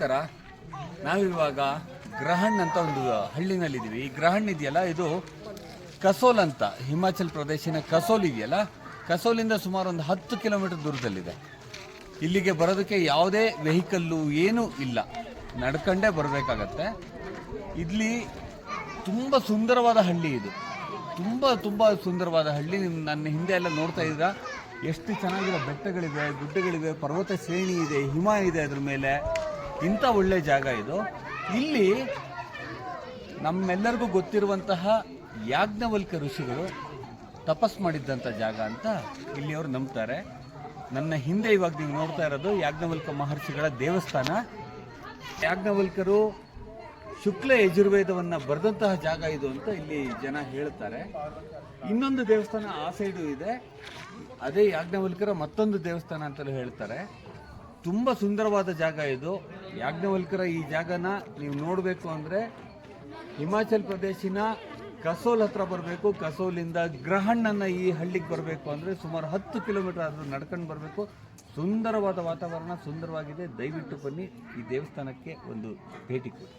ನಮಸ್ಕಾರ. ನಾವಿವಾಗ ಗ್ರಹಣ್ ಅಂತ ಒಂದು ಹಳ್ಳಿನಲ್ಲಿದ್ದೀವಿ. ಈ ಗ್ರಹಣ್ ಇದೆಯಲ್ಲ, ಇದು ಕಸೋಲ್ ಅಂತ. ಹಿಮಾಚಲ್ ಪ್ರದೇಶನ ಕಸೋಲ್ ಇದೆಯಲ್ಲ, ಕಸೋಲಿಂದ ಸುಮಾರು ಒಂದು ಹತ್ತು ಕಿಲೋಮೀಟರ್ ದೂರದಲ್ಲಿದೆ. ಇಲ್ಲಿಗೆ ಬರೋದಕ್ಕೆ ಯಾವುದೇ ವೆಹಿಕಲ್ಲು ಏನೂ ಇಲ್ಲ. ನಡ್ಕೊಂಡೇ ಬರಬೇಕಾಗತ್ತೆ. ಇಲ್ಲಿ ತುಂಬ ಸುಂದರವಾದ ಹಳ್ಳಿ ಇದು. ತುಂಬ ತುಂಬ ಸುಂದರವಾದ ಹಳ್ಳಿ. ನಿಮ್ಮ ನನ್ನ ಹಿಂದೆ ಎಲ್ಲ ನೋಡ್ತಾ ಇದ್ದೀರಾ. ಎಷ್ಟು ಚೆನ್ನಾಗಿರೋ ಬೆಟ್ಟಗಳಿವೆ, ಗುಡ್ಡಗಳಿವೆ, ಪರ್ವತ ಶ್ರೇಣಿ ಇದೆ, ಹಿಮ ಇದೆ ಅದ್ರ ಮೇಲೆ. ಇಂಥ ಒಳ್ಳೆ ಜಾಗ ಇದು. ಇಲ್ಲಿ ನಮ್ಮೆಲ್ಲರಿಗೂ ಗೊತ್ತಿರುವಂತಹ ಯಾಜ್ಞವಲ್ಕ ಋಷಿಗಳು ತಪಸ್ ಮಾಡಿದ್ದಂಥ ಜಾಗ ಅಂತ ಇಲ್ಲಿಯವರು ನಂಬ್ತಾರೆ. ನನ್ನ ಹಿಂದೆ ಇವಾಗ ನೀವು ನೋಡ್ತಾ ಇರೋದು ಯಾಜ್ಞವಲ್ಕ ಮಹರ್ಷಿಗಳ ದೇವಸ್ಥಾನ. ಯಾಜ್ಞವಲ್ಕರು ಶುಕ್ಲ ಯಜುರ್ವೇದವನ್ನು ಬರೆದಂತಹ ಜಾಗ ಇದು ಅಂತ ಇಲ್ಲಿ ಜನ ಹೇಳ್ತಾರೆ. ಇನ್ನೊಂದು ದೇವಸ್ಥಾನ ಆ ಸೈಡು ಇದೆ. ಅದೇ ಯಾಜ್ಞವಲ್ಕರ ಮತ್ತೊಂದು ದೇವಸ್ಥಾನ ಅಂತಲೂ ಹೇಳ್ತಾರೆ. ತುಂಬ ಸುಂದರವಾದ ಜಾಗ ಇದು. ಯಾಜ್ಞವಲ್ಕರ ಈ ಜಾಗನ ನೀವು ನೋಡಬೇಕು ಅಂದರೆ ಹಿಮಾಚಲ್ ಪ್ರದೇಶಿನ ಕಸೋಲ್ ಹತ್ರ ಬರಬೇಕು. ಕಸೋಲಿಂದ ಗ್ರಹಣ್ಣನ್ನು ಈ ಹಳ್ಳಿಗೆ ಬರಬೇಕು ಅಂದರೆ ಸುಮಾರು ಹತ್ತು ಕಿಲೋಮೀಟರ್ ಆದರೂ ನಡ್ಕೊಂಡು ಬರಬೇಕು. ಸುಂದರವಾದ ವಾತಾವರಣ, ಸುಂದರವಾಗಿದೆ. ದಯವಿಟ್ಟು ಬನ್ನಿ ಈ ದೇವಸ್ಥಾನಕ್ಕೆ ಒಂದು ಭೇಟಿ ಕೊಡಿ.